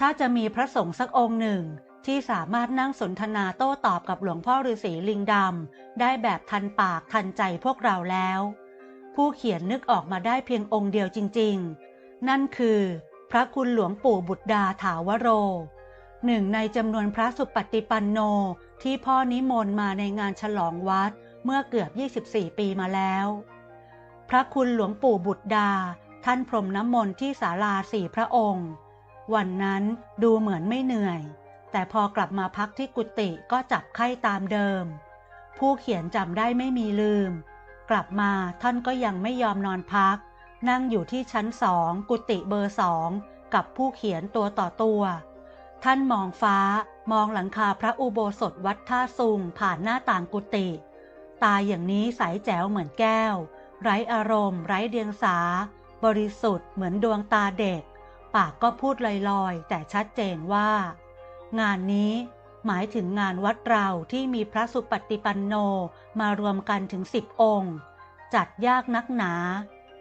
ถ้าจะมีพระสงฆ์สักองค์หนึ่ง ที่สามารถนั่งสนทนาโต้ตอบกับหลวงพ่อฤาษีลิงดำได้แบบทันปากทันใจพวกเราแล้ว ผู้เขียนนึกออกมาได้เพียงองค์เดียวจริง ๆ นั่นคือ พระคุณหลวงปู่บุตรดาถาวโร หนึ่งในจำนวนพระสุปฏิปันโนที่พ่อนิมนต์มาในงานฉลองวัดเมื่อเกือบ 24 ปีมาแล้ว พระคุณหลวงปู่บุตรดา ท่านพรมน้ำมนต์ที่ศาลาสี่พระองค์ วันนั้นดูเหมือนไม่เหนื่อย แต่พอกลับมาพักที่กุฏิก็จับไข้ตามเดิม ผู้เขียนจำได้ไม่มีลืม กลับมาท่านก็ยังไม่ยอมนอนพัก นั่งอยู่ที่ชั้นสองกุฏิเบอร์สองกับผู้เขียนตัวต่อตัว ท่านมองฟ้ามองหลังคาพระอุโบสถวัดท่าซุงผ่านหน้าต่างกุฏิตาอย่างนี้ใสแจ๋วเหมือนแก้ว ไร้อารมณ์ ไร้เดียงสา บริสุทธิ์เหมือนดวงตาเด็ก ปากก็พูดลอยๆ แต่ชัดเจนว่า งานนี้หมายถึงงานวัดเราที่มีพระสุปฏิปันโนมารวมกันถึงสิบองค์ จัดยากนักหนา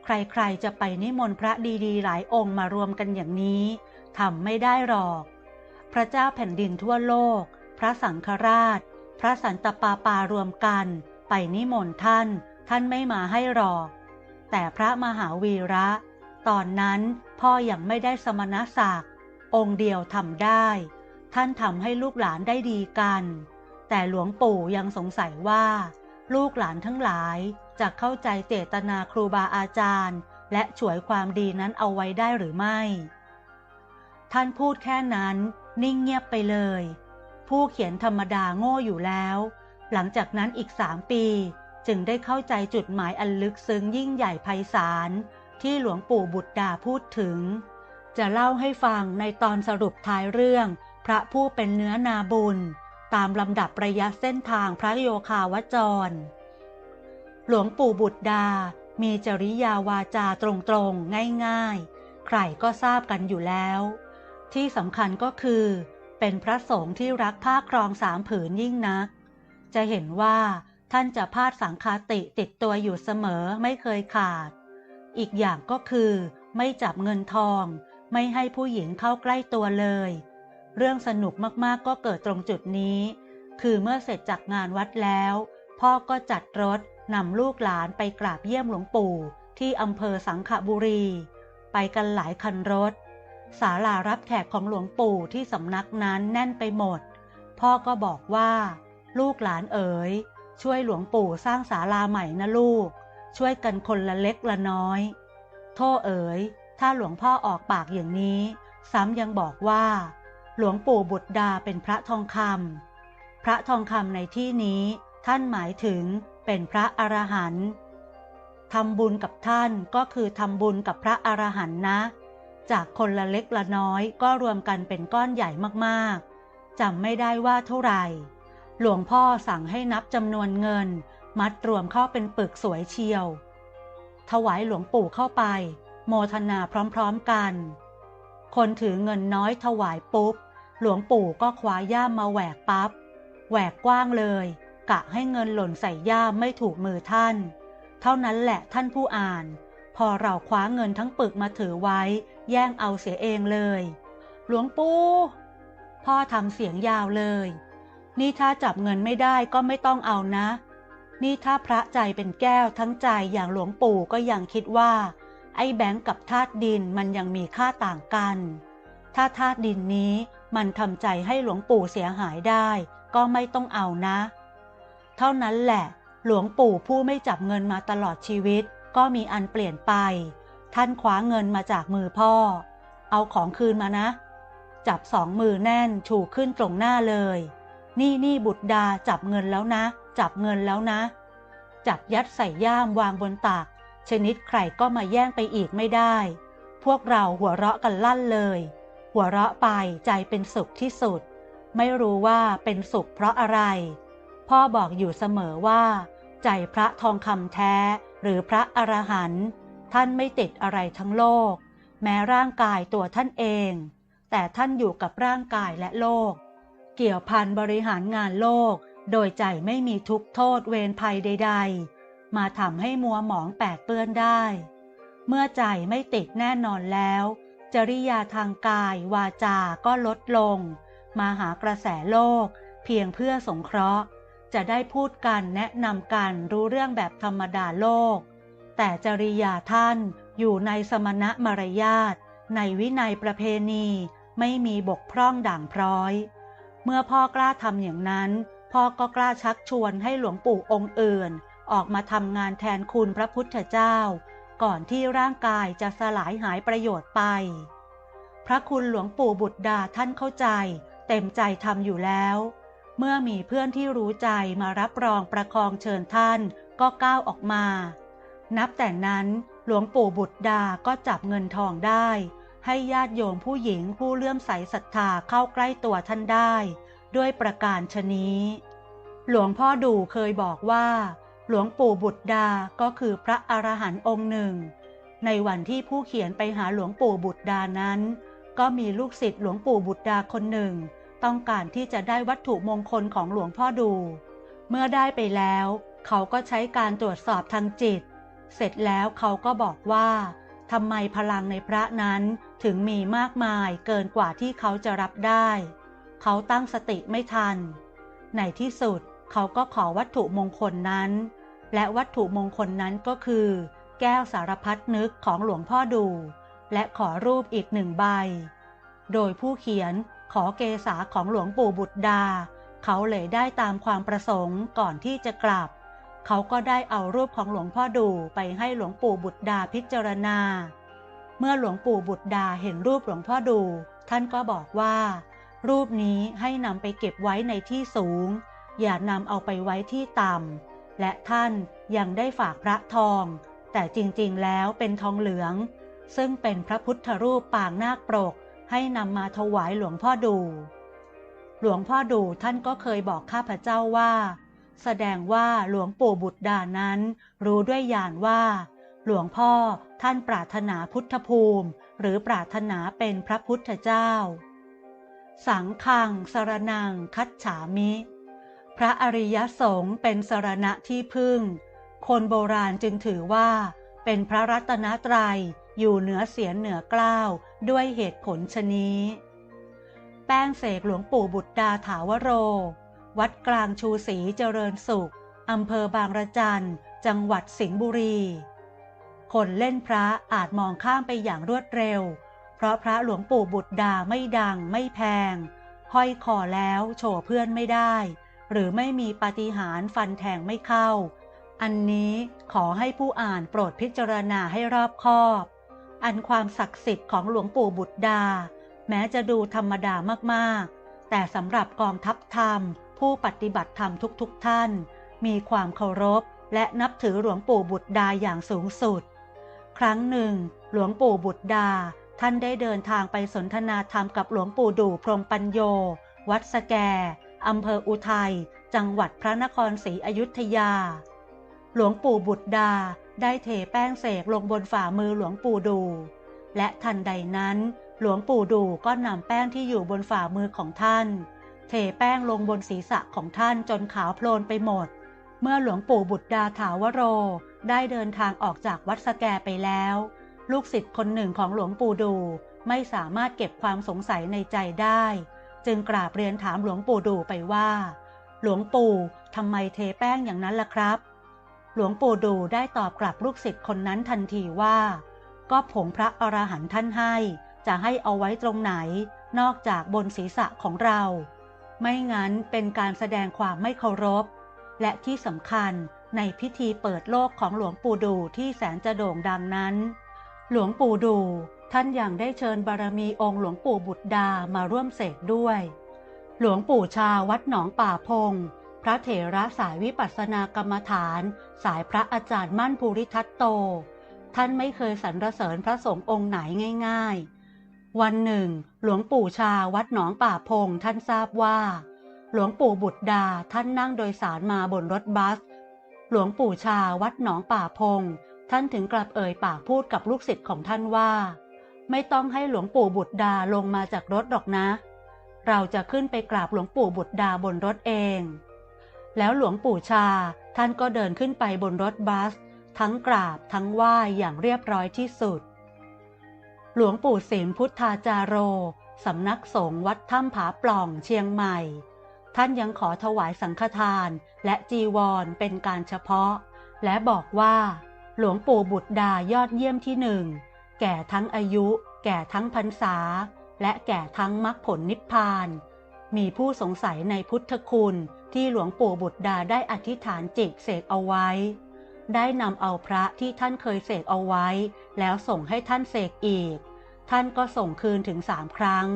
ใครๆจะไปนิมนต์พระดีๆ หลายองค์มารวมกันอย่างนี้ทำไม่ได้หรอก พระเจ้าแผ่นดินทั่วโลก พระสังฆราช พระสันตปาปารวมกัน ไปนิมนต์ท่าน ท่านไม่มาให้หรอก แต่พระมหาวีระ ตอนนั้นพ่อยังไม่ได้สมณศักดิ์องค์เดียวทำได้ ท่านทำให้ลูกหลานได้ดีกัน แต่หลวงปู่ยังสงสัยว่า ลูกหลานทั้งหลายจะเข้าใจเจตนาครูบาอาจารย์ และฉวยความดีนั้นเอาไว้ได้หรือไม่ ท่านพูดแค่นั้นนิ่งเงียบไปเลย ผู้เขียนธรรมดาโง่อยู่แล้ว หลังจากนั้นอีกสามปี จึงได้เข้าใจจุดหมายอันลึกซึ้งยิ่งใหญ่ไพศาล ที่หลวงปู่บุตรดาพูดถึง จะเล่าให้ฟังในตอนสรุปท้ายเรื่อง พระผู้เป็นเนื้อนาบุญ ตามลำดับระยะเส้นทางพระโยคาวจร หลวงปู่บุตรดา มีจริยาวาจาตรงๆ ง่ายๆ ใครก็ทราบกันอยู่แล้ว ที่สำคัญก็คือ เป็นพระสงฆ์ที่รักผ้าครองสามผืนยิ่งนัก จะเห็นว่าท่านจะพาดสังคาติติดตัวอยู่เสมอไม่เคยขาด อีกอย่างก็คือ ไม่จับเงินทอง ไม่ให้ผู้หญิงเข้าใกล้ตัวเลย เรื่องสนุกมากๆก็เกิดตรงจุดนี้ คือเมื่อเสร็จจากงานวัดแล้ว พ่อก็จัดรถนำลูกหลานไปกราบเยี่ยมหลวงปู่ ที่อำเภอสังขบุรี ไปกันหลายคันรถศาลารับแขกของหลวงปู่ที่สำนักนั้นแน่นไปหมด พ่อก็บอกว่า ลูกหลานเอ๋ยช่วยหลวงปู่สร้างศาลาใหม่นะลูก ช่วยกันคนละเล็กละน้อย โทษเอ๋ย ถ้าหลวงพ่อออกปากอย่างนี้ ซ้ำยังบอกว่า หลวงปู่บุตรดาเป็นพระทองคำพระทองคำในที่นี้ท่านหมายถึงเป็นพระอรหันต์ทำบุญกับท่านก็คือทำบุญกับพระอรหันต์นะ จากคนละเล็กละน้อยก็รวมกันเป็นก้อนใหญ่มากๆจำไม่ได้ว่าเท่าไหร่ หลวงพ่อสั่งให้นับจำนวนเงิน มัดรวมเข้าเป็นปึกสวยเชียว ถวายหลวงปู่เข้าไป โมทนาพร้อมๆกัน คนถือเงินน้อยถวายปุ๊บ หลวงปู่ก็คว้าย่ามมาแหวกปับ๊บแหวกกว้างเลย กะให้เงินหล่นใส่ย่ามไม่ถูกมือท่าน เท่านั้นแหละท่านผู้อ่าน พอเราคว้าเงินทั้งปึกมาถือไว้ แย่งเอาเสียเองเลย หลวงปู่พ่อทำเสียงยาวเลย นี่ถ้าจับเงินไม่ได้ก็ไม่ต้องเอานะ นี่ถ้าพระใจเป็นแก้วทั้งใจอย่างหลวงปู่ก็ยังคิดว่า ไอ้แบงก์กับธาตุดินมันยังมีค่าต่างกัน ถ้าธาตุดินนี้มันทำใจให้หลวงปู่เสียหายได้ ก็ไม่ต้องเอานะ เท่านั้นแหละ หลวงปู่ผู้ไม่จับเงินมาตลอดชีวิต ก็มีอันเปลี่ยนไป ท่านคว้าเงินมาจากมือพ่อ เอาของคืนมานะ จับสองมือแน่นชูขึ้นตรงหน้าเลย นี่นี่บุตรดาจับเงินแล้วนะ จับเงินแล้วนะ จับยัดใส่ย่ามวางบนตัก ชนิดใครก็มาแย่งไปอีกไม่ได้ พวกเราหัวเราะกันลั่นเลย หัวเราะไปใจเป็นสุขที่สุด ไม่รู้ว่าเป็นสุขเพราะอะไร พ่อบอกอยู่เสมอว่า ใจพระทองคำแท้หรือพระอรหันต์ท่านไม่ติดอะไรทั้งโลก แม้ร่างกายตัวท่านเอง แต่ท่านอยู่กับร่างกายและโลก เกี่ยวพันบริหารงานโลก โดยใจไม่มีทุกโทษเวรภัยใด ๆ มาทำให้มัวหมองแปดเปื้อนได้ เมื่อใจไม่ติดแน่นอนแล้วจจริยาทางกายวาจาก็ลดลง มาหากระแสโลก เพียงเพื่อสงเคราะห์ จะได้พูดกันแนะนำกันรู้เรื่องแบบธรรมดาโลก แต่จริยาท่านอยู่ในสมณะมารยาทในวินัยประเพณีไม่มีบกพร่องด่างพร้อย เมื่อพ่อกล้าทำอย่างนั้น พ่อก็กล้าชักชวนให้หลวงปู่องค์อื่น ออกมาทำงานแทนคุณพระพุทธเจ้า ก่อนที่ร่างกายจะสลายหายประโยชน์ไป พระคุณหลวงปู่บุตรดาท่านเข้าใจ เต็มใจทำอยู่แล้ว เมื่อมีเพื่อนที่รู้ใจมารับรองประคองเชิญท่านก็ก้าวออกมา นับแต่นั้นหลวงปู่บุตรดาก็จับเงินทองได้ ให้ญาติโยมผู้หญิงผู้เลื่อมใสศรัทธาเข้าใกล้ตัวท่านได้ ด้วยประการชนี้ หลวงพ่อดูเคยบอกว่า หลวงปู่บุตรดาก็คือพระอรหันต์องค์หนึ่ง ในวันที่ผู้เขียนไปหาหลวงปู่บุตรดานั้น ก็มีลูกศิษย์หลวงปู่บุตรดาคนหนึ่ง ต้องการที่จะได้วัตถุมงคลของหลวงพ่อดู เมื่อได้ไปแล้ว เขาก็ใช้การตรวจสอบทางจิต เสร็จแล้วเขาก็บอกว่าทำไมพลังในพระนั้นถึงมีมากมายเกินกว่าที่เขาจะรับได้ เขาตั้งสติไม่ทัน ในที่สุดเขาก็ขอวัตถุมงคลนั้น และวัตถุมงคลนั้นก็คือ แก้วสารพัดนึกของหลวงพ่อดู และขอรูปอีกหนึ่งใบ โดยผู้เขียนขอเกษาของหลวงปู่บุตรดา เขาเลยได้ตามความประสงค์ก่อนที่จะกลับ เขาก็ได้เอารูปของหลวงพ่อดูไปให้หลวงปู่บุตรดาพิจารณา เมื่อหลวงปู่บุตรดาเห็นรูปหลวงพ่อดู ท่านก็บอกว่า รูปนี้ให้นำไปเก็บไว้ในที่สูง อย่านำเอาไปไว้ที่ต่ำ และท่านยังได้ฝากพระทอง แต่จริงๆ แล้วเป็นทองเหลือง ซึ่งเป็นพระพุทธรูปปางนาคปรก ให้นำมาถวายหลวงพ่อดู หลวงพ่อดูท่านก็เคยบอกข้าพเจ้าว่า แสดงว่าหลวงปู่บุตรดานั้น รู้ด้วยญาณว่า หลวงพ่อท่านปรารถนาพุทธภูมิ หรือปรารถนาเป็นพระพุทธเจ้า สังฆังสรนังคัจฉามิ พระอริยสงฆ์เป็นสรณะที่พึ่ง คนโบราณจึงถือว่า เป็นพระรัตนตรัยอยู่เหนือเสียนเหนือกล้าวด้วยเหตุผลชนี้ แป้งเสกหลวงปู่บุตรดาถาวโร วัดกลางชูศรีเจริญสุขอำเภอบางระจันจังหวัดสิงห์บุรี คนเล่นพระอาจมองข้ามไปอย่างรวดเร็ว ราะพระหลวงปู่บุตรดาไม่ดังไม่แพง ห้อยคอแล้วโชว์เพื่อนไม่ได้ หรือไม่มีปาฏิหาริย์ฟันแทงไม่เข้า อันนี้ขอให้ผู้อ่านโปรดพิจารณาให้รอบคอบ อันความศักดิ์สิทธิ์ของหลวงปู่บุตรดา แม้จะดูธรรมดามากๆ แต่สำหรับกองทัพธรรม ผู้ปฏิบัติธรรมทุกๆทท่าน มีความเคารพและนับถือหลวงปู่บุตรดาอย่างสูงสุด ครั้งหนึ่ง หลวงปู่บุตรดา ท่านได้เดินทางไปสนทนาธรรมกับหลวงปู่ดู่พรมปัญโย วัดสแกอำเภออุทัย จังหวัดพระนครศรีอยุธยา หลวงปู่บุตรดาได้เทแป้งเสกลงบนฝ่ามือหลวงปู่ดู และทันใดนั้น หลวงปู่ดูก็นำแป้งที่อยู่บนฝ่ามือของท่าน เทแป้งลงบนศีรษะของท่านจนขาวโพลนไปหมด เมื่อหลวงปู่บุตรดาถาวโร ได้เดินทางออกจากวัดสแกไปแล้ว ลูกศิษย์คนหนึ่งของหลวงปู่ดูไม่สามารถเก็บความสงสัยในใจได้ จึงกราบเรียนถามหลวงปู่ดูไปว่า หลวงปู่ทำไมเทแป้งอย่างนั้นล่ะครับ หลวงปู่ดูได้ตอบกลับลูกศิษย์คนนั้นทันทีว่า ก็ผงพระอรหันต์ท่านให้ จะให้เอาไว้ตรงไหน นอกจากบนศีรษะของเรา ไม่งั้นเป็นการแสดงความไม่เคารพ และที่สำคัญในพิธีเปิดโลกของหลวงปู่ดูที่แสนจะโด่งดังนั้น หลวงปู่ดู ท่านยังได้เชิญบารมีองค์หลวงปู่บุตรดามาร่วมเสกด้วย หลวงปู่ชาวัดหนองป่าพง พระเถระสายวิปัสสนากรรมฐาน สายพระอาจารย์มั่นภูริทัตโต ท่านไม่เคยสรรเสริญพระสงฆ์องค์ไหนง่าย ๆ วันหนึ่ง หลวงปู่ชาวัดหนองป่าพงท่านทราบว่า หลวงปู่บุตรดาท่านนั่งโดยสารมาบนรถบัส หลวงปู่ชาวัดหนองป่าพง ท่านถึงกลับเอ่ยปากพูดกับลูกศิษย์ของท่านว่า ไม่ต้องให้หลวงปู่บุตรดาลงมาจากรถหรอกนะ เราจะขึ้นไปกราบหลวงปู่บุตรดาบนรถเอง แล้วหลวงปู่ชาท่านก็เดินขึ้นไปบนรถบัส ทั้งกราบทั้งไหว้อย่างเรียบร้อยที่สุด หลวงปู่สิมพุทธาจาโรสำนักสงฆ์วัดถ้ำผาปล่องเชียงใหม่ ท่านยังขอถวายสังฆทานและจีวรเป็นการเฉพาะ และบอกว่า หลวงปู่บุตรดายอดเยี่ยมที่หนึ่ง แก่ทั้งอายุ แก่ทั้งพรรษา และแก่ทั้งมรรคผลนิพพาน มีผู้สงสัยในพุทธคุณที่หลวงปู่บุตรดาได้อธิษฐานจิตเสกเอาไว้ ได้นำเอาพระที่ท่านเคยเสกเอาไว้ แล้วส่งให้ท่านเสกอีก ท่านก็ส่งคืนถึงสามครั้ง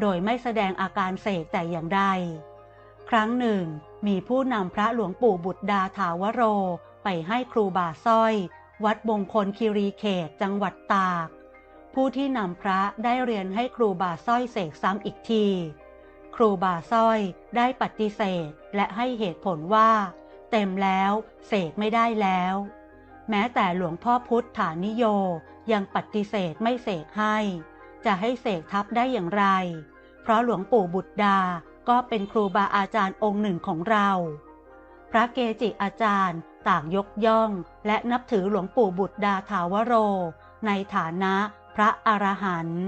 โดยไม่แสดงอาการเสกแต่อย่างใด ครั้งหนึ่ง มีผู้นำพระหลวงปู่บุตรดาถาวโรไปให้ครูบาสร้อย วัดบงคลคีรีเขตจังหวัดตาก ผู้ที่นำพระได้เรียนให้ครูบาสร้อยเสกซ้ำอีกที ครูบาสร้อยได้ปฏิเสธและให้เหตุผลว่า เต็มแล้วเสกไม่ได้แล้ว แม้แต่หลวงพ่อพุทธฐานิโยยังปฏิเสธไม่เสกให้ จะให้เสกทับได้อย่างไร เพราะหลวงปู่บุตรดาก็เป็นครูบาอาจารย์องค์หนึ่งของเรา พระเกจิอาจารย์ ต่างยกย่อง และนับถือหลวงปู่บุตรดาถาวโร ในฐานะพระอรหันต์